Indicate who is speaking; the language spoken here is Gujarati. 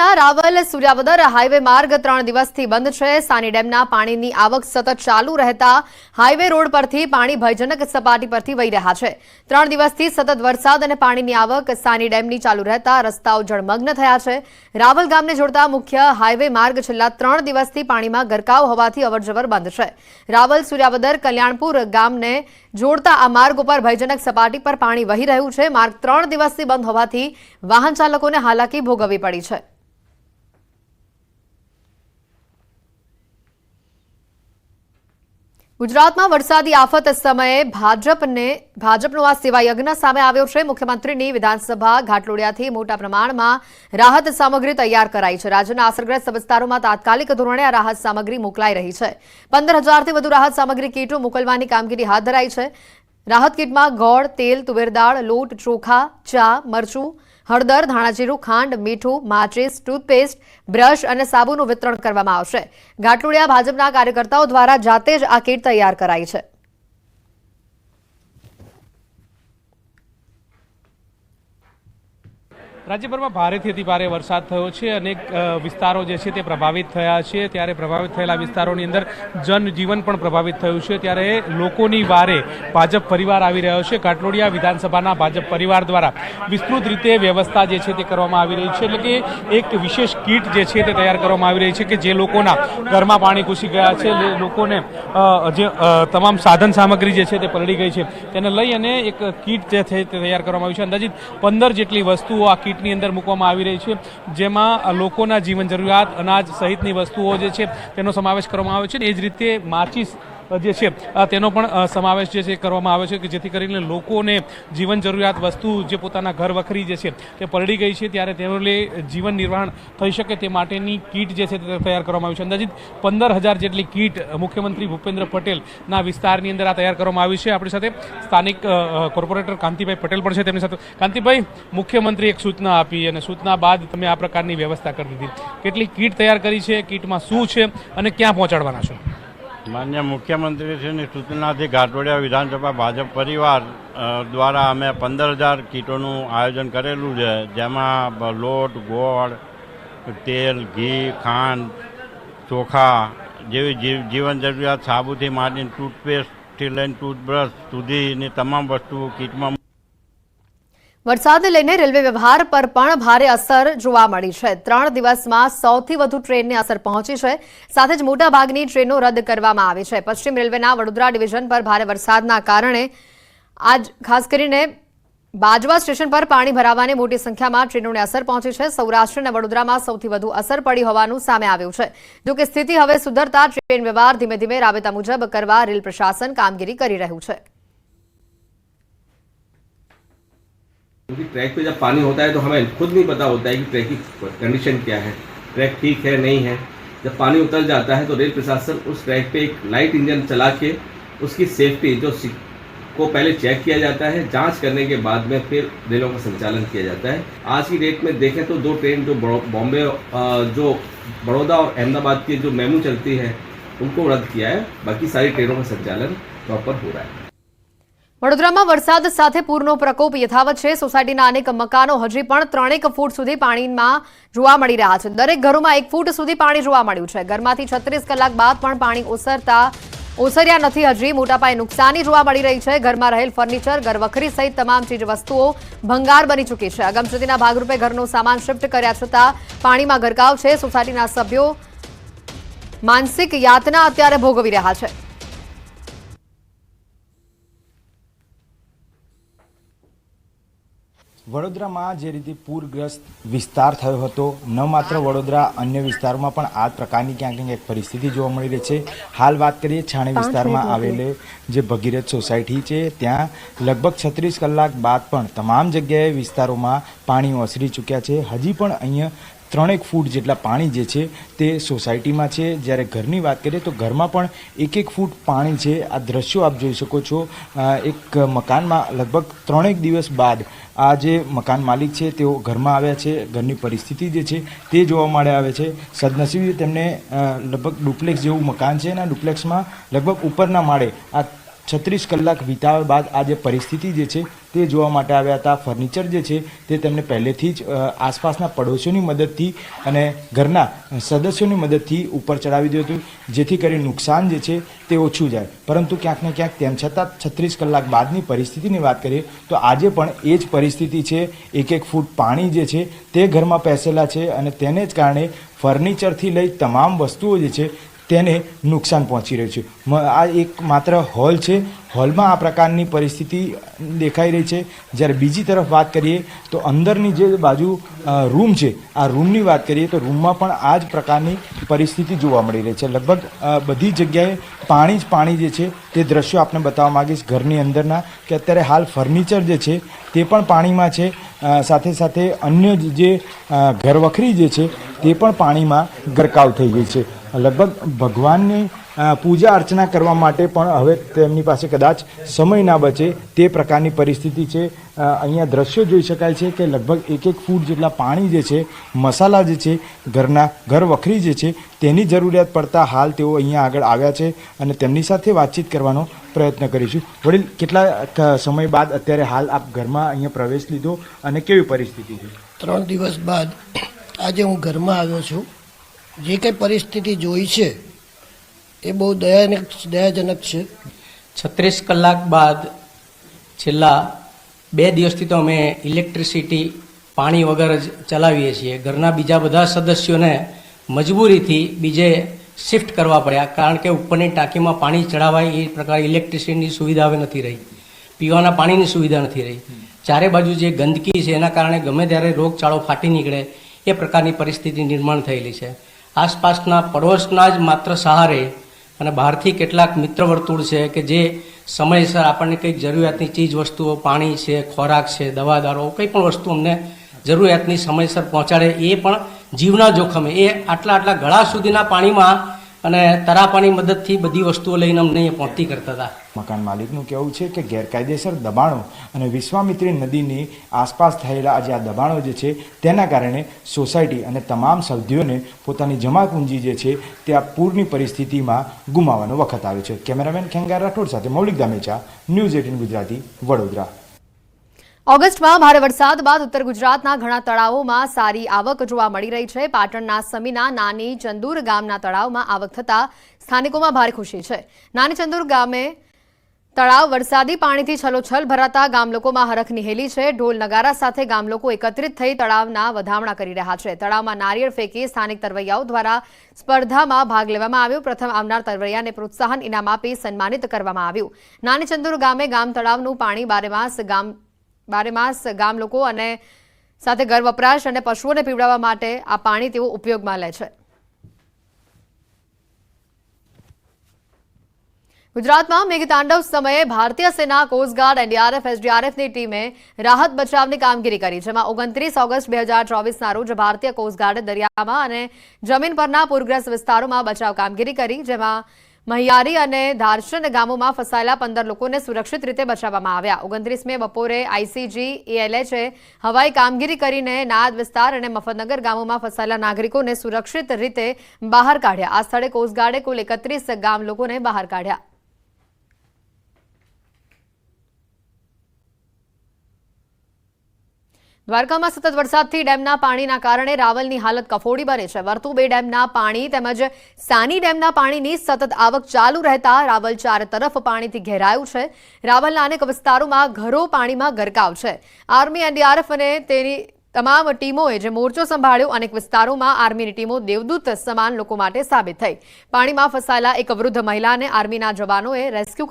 Speaker 1: જિલ્લાના રાવલ સૂર્યાવદર હાઈવે માર્ગ ત્રણ દિવસથી બંધ છે. સાની ડેમના પાણીની આવક સતત ચાલુ રહેતા હાઈવે રોડ પરથી પાણી ભયજનક સપાટી પરથી વહી રહ્યા છે. ત્રણ દિવસથી સતત વરસાદ અને પાણીની આવક સાની ડેમની ચાલુ રહેતા રસ્તાઓ જળમગ્ન થયા છે. રાવલ ગામને જોડતા મુખ્ય હાઈવે માર્ગ છેલ્લા ત્રણ દિવસથી પાણીમાં ગરકાવ હોવાથી અવરજવર બંધ છે. રાવલ સૂર્યાવદર કલ્યાણપુર ગામને જોડતા આ માર્ગ ઉપર ભયજનક સપાટી પર પાણી વહી રહ્યું છે. માર્ગ ત્રણ દિવસથી બંધ હોવાથી વાહન ચાલકોને હાલાકી ભોગવવી પડી છે. ગુજરાતમાં વરસાદી આફત સમયે ભાજપને ભાજપનો આ સેવાયજ્ઞ સામે આવ્યો છે. મુખ્યમંત્રીની વિધાનસભા ઘાટલોડિયાથી મોટા પ્રમાણમાં રાહત સામગ્રી તૈયાર કરાઈ છે. રાજ્યના અસરગ્રસ્ત વિસ્તારોમાં તાત્કાલિક ધોરણે આ રાહત સામગ્રી મોકલાઈ રહી છે. પંદર હજારથી વધુ રાહત સામગ્રી કીટો મોકલવાની કામગીરી હાથ ધરાઈ છે. રાહત કીટમાં ગોળ, તેલ, તુવેર દાળ, લોટ, ચોખા, ચા, મરચું હળદર, ધાણાજીરું, ખાંડ, મીઠું, માચીસ, ટૂથપેસ્ટ, બ્રશ અને સાબુનું વિતરણ કરવામાં આવશે. ઘાટલોડિયા ભાજપના કાર્યકર્તાઓ દ્વારા જાતે જ આ કીટ તૈયાર કરાઈ છે.
Speaker 2: રાજ્યભરમાં ભારેથી અતિ ભારે વરસાદ થયો છે. અનેક વિસ્તારો જે છે તે પ્રભાવિત થયા છે. ત્યારે પ્રભાવિત થયેલા વિસ્તારોની અંદર જનજીવન પણ પ્રભાવિત થયું છે. ત્યારે લોકોની વારે ભાજપ પરિવાર આવી રહ્યો છે. કાટલોડિયા વિધાનસભાના ભાજપ પરિવાર દ્વારા વિસ્તૃત રીતે વ્યવસ્થા જે છે તે કરવામાં આવી રહી છે. એટલે કે એક વિશેષ કીટ જે છે તે તૈયાર કરવામાં આવી રહી છે કે જે લોકોના ઘરમાં પાણી ઘૂસી ગયા છે. લોકોને જે તમામ સાધન સામગ્રી જે છે તે પલળી ગઈ છે. તેને લઈ અને એક કીટ જે છે તે તૈયાર કરવામાં આવી છે. અંદાજિત પંદર જેટલી વસ્તુઓ આ કીટની અંદર મૂકવામાં આવી રહી છે, જેમાં લોકોના જીવન જરૂરિયાત, અનાજ સહિતની વસ્તુઓ જે છે, તેનો સમાવેશ કરવામાં આવ્યો છે એ જ રીતે માચીસ જે છે તેનો પણ સમાવેશ જે છે કરવામાં આવે છે કે જેથી કરીને લોકોને જીવન જરૂરિયાત વસ્તુ જે પોતાના ઘર વખરી જે છે તે પલળી ગઈ છે, ત્યારે લે જીવન નિર્વાહણ થઈ શકે તે માટેની કીટ જે છે તે તૈયાર કરવામાં આવી છે. અંદાજિત પંદર હજાર જેટલી કીટ મુખ્યમંત્રી ભૂપેન્દ્ર પટેલના વિસ્તારની અંદર આ તૈયાર કરવામાં આવી છે. આપણી સાથે સ્થાનિક કોર્પોરેટર કાંતિભાઈ પટેલ પણ છે તેમની સાથે. કાંતિભાઈ મુખ્યમંત્રી એક સૂચના આપી અને સૂચના બાદ તમે આ પ્રકારની વ્યવસ્થા કરી દીધી. કેટલી કીટ તૈયાર કરી છે, કીટમાં શું છે અને ક્યાં પહોંચાડવાના છો?
Speaker 3: માન્ય મુખ્યમંત્રીશ્રીની સૂચનાથી ઘાટોડિયા વિધાનસભા ભાજપ પરિવાર દ્વારા અમે પંદર હજાર કીટોનું આયોજન કરેલું છે, જેમાં લોટ, ગોળ, તેલ, ઘી, ખાંડ, ચોખા જેવી જીવન જરૂરિયાત સાબુથી માંડીને ટૂથપેસ્ટથી લઈને ટૂથબ્રશ સુધીની તમામ વસ્તુઓ કીટમાં
Speaker 1: વરસાદને લઈને રેલવે વ્યવહાર પર પણ ભારે અસર જોવા મળી છે. ત્રણ દિવસમાં સૌથી વધુ ટ્રેનને અસર પહોંચી છે. સાથે જ મોટાભાગની ટ્રેનો રદ કરવામાં આવી છે. પશ્ચિમ રેલવેના વડોદરા ડિવિઝન પર ભારે વરસાદના કારણે આજ ખાસ કરીને બાજવા સ્ટેશન પર પાણી ભરાવાની મોટી સંખ્યામાં ટ્રેનોને અસર પહોંચી છે. સૌરાષ્ટ્ર અને વડોદરામાં સૌથી વધુ અસર પડી હોવાનું સામે આવ્યું છે. જોકે સ્થિતિ હવે સુધરતા ટ્રેન વ્યવહાર ધીમે ધીમે રાબેતા મુજબ કરવા રેલ પ્રશાસન કામગીરી કરી રહ્યું છે.
Speaker 4: क्योंकि ट्रैक पे जब पानी होता है तो हमें खुद नहीं पता होता है कि ट्रैक की कंडीशन क्या है। ट्रैक ठीक है, नहीं है। जब पानी उतर जाता है तो रेल प्रशासन उस ट्रैक पे एक लाइट इंजन चला के उसकी सेफ्टी जो को पहले चेक किया जाता है। जाँच करने के बाद में फिर रेलों का संचालन किया जाता है। आज की डेट में देखें तो दो ट्रेन जो बॉम्बे जो बड़ौदा और अहमदाबाद की जो मेमू चलती है, उनको रद्द किया है। बाकी सारी ट्रेनों का संचालन प्रॉपर हो रहा है।
Speaker 1: વડોદરામાં વરસાદ સાથે પૂરનો પ્રકોપ યથાવત છે. સોસાયટીના અનેક મકાનો હજી પણ ત્રણેક ફૂટ સુધી પાણીમાં જોવા મળી રહ્યા છે. દરેક ઘરોમાં એક ફૂટ સુધી પાણી જોવા મળ્યું છે. ઘરમાંથી છત્રીસ કલાક બાદ પણ પાણી ઓસરતા ઓસર્યા નથી. હજી મોટા પાયે નુકસાની જોવા મળી રહી છે. ઘરમાં રહેલ ફર્નિચર, ઘરવખરી સહિત તમામ ચીજ વસ્તુઓ ભંગાર બની ચૂકી છે. અગમચેતીના ભાગરૂપે ઘરનો સામાન શિફ્ટ કર્યા છતાં પાણીમાં ગરકાવ છે. સોસાયટીના સભ્યો માનસિક યાતના અત્યારે ભોગવી રહ્યા છે.
Speaker 5: વડોદરામાં જે રીતે પૂરગ્રસ્ત વિસ્તાર થયો હતો ન માત્ર વડોદરા અન્ય વિસ્તારોમાં પણ આ પ્રકારની ક્યાંક ને ક્યાંક પરિસ્થિતિ જોવા મળી રહી છે. હાલ વાત કરીએ છાણી વિસ્તારમાં આવેલે જે ભગીરથ સોસાયટી છે ત્યાં લગભગ છત્રીસ કલાક બાદ પણ તમામ જગ્યાએ વિસ્તારોમાં પાણી ઓસરી ચૂક્યા છે. હજી પણ અહીંયા ત્રણેક ફૂટ જેટલા પાણી જે છે તે સોસાયટીમાં છે. જ્યારે ઘરની વાત કરીએ તો ઘરમાં પણ એક એક ફૂટ પાણી છે. આ દ્રશ્યો આપ જોઈ શકો છો. એક મકાનમાં લગભગ ત્રણેક દિવસ બાદ આ જે મકાન માલિક છે તેઓ ઘરમાં આવ્યા છે. ઘરની પરિસ્થિતિ જે છે તે જોવા મળે આવે છે. સદનસીબે તેમને લગભગ ડુપ્લેક્સ જેવું મકાન છે અને આ ડુપ્લેક્સમાં લગભગ ઉપરના માળે આ છત્રીસ કલાક વિતાવ્યા બાદ આ જે પરિસ્થિતિ જે છે તે જોવા માટે આવ્યા હતા. ફર્નિચર જે છે તે તેમને પહેલેથી જ આસપાસના પડોશીઓની મદદથી અને ઘરના સદસ્યોની મદદથી ઉપર ચડાવી દીધું હતું. જેથી કરી નુકસાન જે છે તે ઓછું જાય. પરંતુ ક્યાંક ને ક્યાંક તેમ છતાં છત્રીસ કલાક બાદની પરિસ્થિતિની વાત કરીએ તો આજે પણ એ જ પરિસ્થિતિ છે. એક એક ફૂટ પાણી જે છે તે ઘરમાં પેસેલા છે અને તેને જ કારણે ફર્નિચરથી લઈ તમામ વસ્તુઓ જે છે તેને નુકસાન પહોંચી રહ્યું છે. આ એક માત્ર હોલ છે. હોલમાં આ પ્રકારની પરિસ્થિતિ દેખાઈ રહી છે. જ્યારે બીજી તરફ વાત કરીએ તો અંદરની જે બાજુ રૂમ છે, આ રૂમની વાત કરીએ તો રૂમમાં પણ આ જ પ્રકારની પરિસ્થિતિ જોવા મળી રહી છે. લગભગ બધી જગ્યાએ પાણી જ પાણી જે છે તે દ્રશ્યો આપણે બતાવવા માગીશ. ઘરની અંદરના કે અત્યારે હાલ ફર્નિચર જે છે તે પણ પાણીમાં છે. સાથે સાથે અન્ય જે ઘરવખરી જે છે તે પણ પાણીમાં ગરકાવ થઈ ગઈ છે. લગભગ ભગવાનની પૂજા અર્ચના કરવા માટે પણ હવે તેમની પાસે કદાચ સમય ના બચે તે પ્રકારની પરિસ્થિતિ છે. અહીંયા દ્રશ્યો જોઈ શકાય છે કે લગભગ એક એક ફૂટ જેટલા પાણી જે છે, મસાલા જે છે, ઘરના ઘર વખરી જે છે, તેની જરૂરિયાત પડતા હાલ તેઓ અહીંયા આગળ આવ્યા છે અને તેમની સાથે વાતચીત કરવાનો પ્રયત્ન કરીશું. વડીલ, કેટલા સમય બાદ અત્યારે હાલ આપ ઘરમાં અહીંયા પ્રવેશ લીધો અને કેવી પરિસ્થિતિ છે?
Speaker 6: ત્રણ દિવસ બાદ આજે હું ઘરમાં આવ્યો છું. જે કંઈ પરિસ્થિતિ જોઈ છે, એ બહુ દયાજનક દયાજનક છે.
Speaker 7: છત્રીસ કલાક બાદ છેલ્લા બે દિવસથી તો અમે ઇલેક્ટ્રિસિટી, પાણી વગર જ ચલાવીએ છીએ. ઘરના બીજા બધા સદસ્યોને મજબૂરીથી બીજે શિફ્ટ કરવા પડ્યા, કારણ કે ઉપરની ટાંકીમાં પાણી ચડાવાય એ પ્રકારે ઇલેક્ટ્રિસિટીની સુવિધા હવે નથી રહી. પીવાના પાણીની સુવિધા નથી રહી. ચારે બાજુ જે ગંદકી છે, એના કારણે ગમે ત્યારે રોગચાળો ફાટી નીકળે, એ પ્રકારની પરિસ્થિતિ નિર્માણ થયેલી છે. આસપાસના પડોશના જ માત્ર સહારે અને બહારથી કેટલાક મિત્ર વર્તુળ છે કે જે સમયસર આપણને કંઈક જરૂરિયાતની ચીજ વસ્તુઓ, પાણી છે, ખોરાક છે દવા દારો કંઈ પણ વસ્તુ અમને જરૂરિયાતની સમયસર પહોંચાડે એ પણ જીવના જોખમે. એ આટલા આટલા ગળા સુધીના પાણીમાં અને તરાપાની મદદથી બધી વસ્તુઓ લઈને અમને અહીંયા પહોંચતી કરતા હતા.
Speaker 5: મકાન માલિકનું કહેવું છે કે ગેરકાયદેસર દબાણો અને વિશ્વામિત્રી નદીની આસપાસ થયેલા જે આ દબાણો જે છે, તેના કારણે સોસાયટી અને તમામ સભ્યોને પોતાની જમા પૂંજી જે છે, તે આ પૂરની પરિસ્થિતિમાં ગુમાવવાનો વખત આવ્યો છે. કેમેરામેન ખેંગાર રાઠોડ સાથે મૌલિક દામેચા ન્યૂઝ એટીન ગુજરાતી, વડોદરા.
Speaker 1: ઓગસ્ટમાં ભારે વરસાદ બાદ ઉત્તર ગુજરાતના ઘણા તળાવોમાં સારી આવક જોવા મળી રહી છે. પાટણના સમીના, નાની ચંદુર ગામના તળાવમાં આવક થતા સ્થાનિકોમાં ભારે ખુશી છે. નાની ચંદુર ગામે તળાવ વરસાદી પાણીથી છલોછલ ભરાતા ગામલોકોમાં હરખ નિહેલી છે. ઢોલ નગારા સાથે ગામલોકો એકત્રિત થઈ તળાવના વધામણા કરી રહ્યા છે. તળાવમાં નારિયેળ ફેંકી સ્થાનિક તરવૈયાઓ દ્વારા સ્પર્ધામાં ભાગ લેવામાં આવ્યો. પ્રથમ આવનાર તરવૈયાને પ્રોત્સાહન ઇનામ આપી સન્માનિત કરવામાં આવ્યું. નાની ચંદુર ગામે ગામ તળાવનું પાણી બારેમાસ ગામ બારેમાસ ગામ લોકો અને સાથે ઘર વપરાશ અને પશુઓને પીવડાવવા માટે આ પાણી તેઓ ઉપયોગમાં લે છે. ગુજરાતમાં મેઘતાંડવ સમયે ભારતીય સેના કોસ્ટગાર્ડ એનડીઆરએફ એસડીઆરએફની ટીમે રાહત બચાવની કામગીરી કરી, જેમાં ઓગણત્રીસ ઓગસ્ટ બે હજાર ચોવીસના રોજ ભારતીય કોસ્ટગાર્ડે દરિયામાં અને જમીન પરના પૂરગ્રસ્ત વિસ્તારોમાં બચાવ કામગીરી કરી, જેમાં મહિયારી અને ધારશન ગામોમાં ફસાયેલા પંદર લોકોને સુરક્ષિત રીતે બચાવવામાં આવ્યા. ઓગણત્રીસ મે બપોરે આઈસીજી એએલએચએ હવાઈ કામગીરી કરીને નાદ વિસ્તાર અને મફતનગર ગામોમાં ફસાયેલા નાગરિકોને સુરક્ષિત રીતે બહાર કાઢ્યા. આ સ્થળે કોસ્ટગાર્ડે કુલ એકત્રીસ ગામ લોકોને બહાર કાઢ્યા. દ્વારકામાં સતત વરસાદથી ડેમના પાણીના કારણે રાવલની હાલત કફોડી બની છે. વર્તુ બે ડેમના પાણી તેમજ સાની ડેમના પાણીની સતત આવક ચાલુ રહેતા રાવલ ચાર તરફ પાણીથી ઘેરાયું છે. રાવલના અનેક વિસ્તારોમાં ઘરો પાણીમાં ગરકાવ છે. આર્મી, એનડીઆરએફ અને તેની તમામ ટીમોએ જે મોરચો સંભાળ્યો, અનેક વિસ્તારોમાં આર્મીની ટીમો દેવદૂત સમાન લોકો માટે સાબિત થઈ. પાણીમાં ફસાયેલા એક વૃદ્ધ મહિલાને આર્મીના જવાનોએ રેસ્ક્યુ